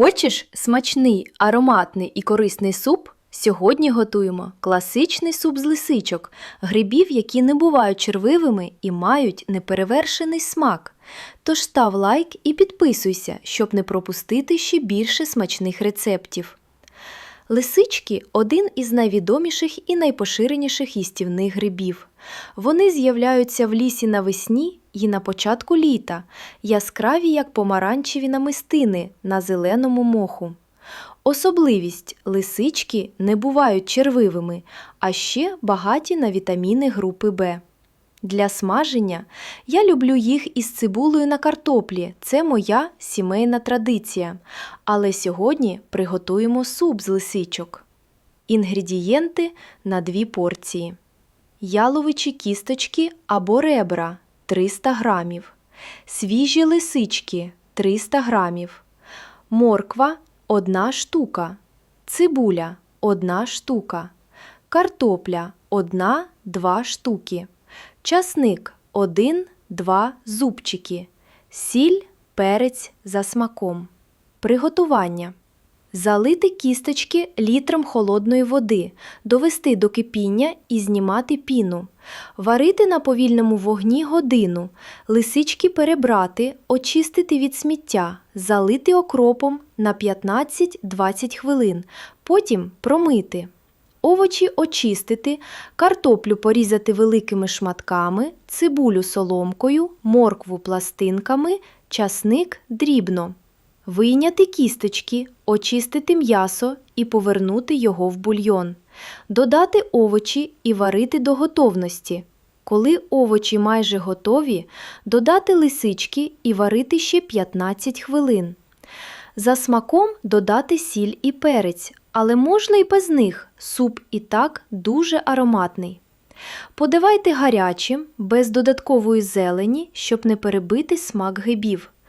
Хочеш смачний, ароматний і корисний суп? Сьогодні готуємо класичний суп з лисичок, грибів, які не бувають червивими і мають неперевершений смак. Тож став лайк і підписуйся, щоб не пропустити ще більше смачних рецептів. Лисички один із найвідоміших і найпоширеніших їстівних грибів. Вони з'являються в лісі навесні і на початку літа, яскраві як помаранчеві намистини на зеленому моху. Особливість лисички не бувають червивими, а ще багаті на вітаміни групи Б. Для смаження я люблю їх із цибулею на картоплі. Це моя сімейна традиція. Але сьогодні приготуємо суп з лисичок. Інгредієнти на дві порції: яловичі кісточки або ребра 300 грамів, свіжі лисички 300 грамів, морква 1 штука, цибуля 1 штука, картопля 1-2 штуки, часник 1-2 зубчики, сіль, перець за смаком. Приготування. Залити кісточки літром холодної води, довести до кипіння і знімати піну. Варити на повільному вогні годину, лисички перебрати, очистити від сміття, залити окропом на 15-20 хвилин, потім промити. Овочі очистити, картоплю порізати великими шматками, цибулю соломкою, моркву пластинками, часник дрібно. Вийняти кісточки, очистити м'ясо і повернути його в бульйон. Додати овочі і варити до готовності. Коли овочі майже готові, додати лисички і варити ще 15 хвилин. За смаком додати сіль і перець, але можна і без них. Суп і так дуже ароматний. Подавайте гарячим, без додаткової зелені, щоб не перебити смак грибів.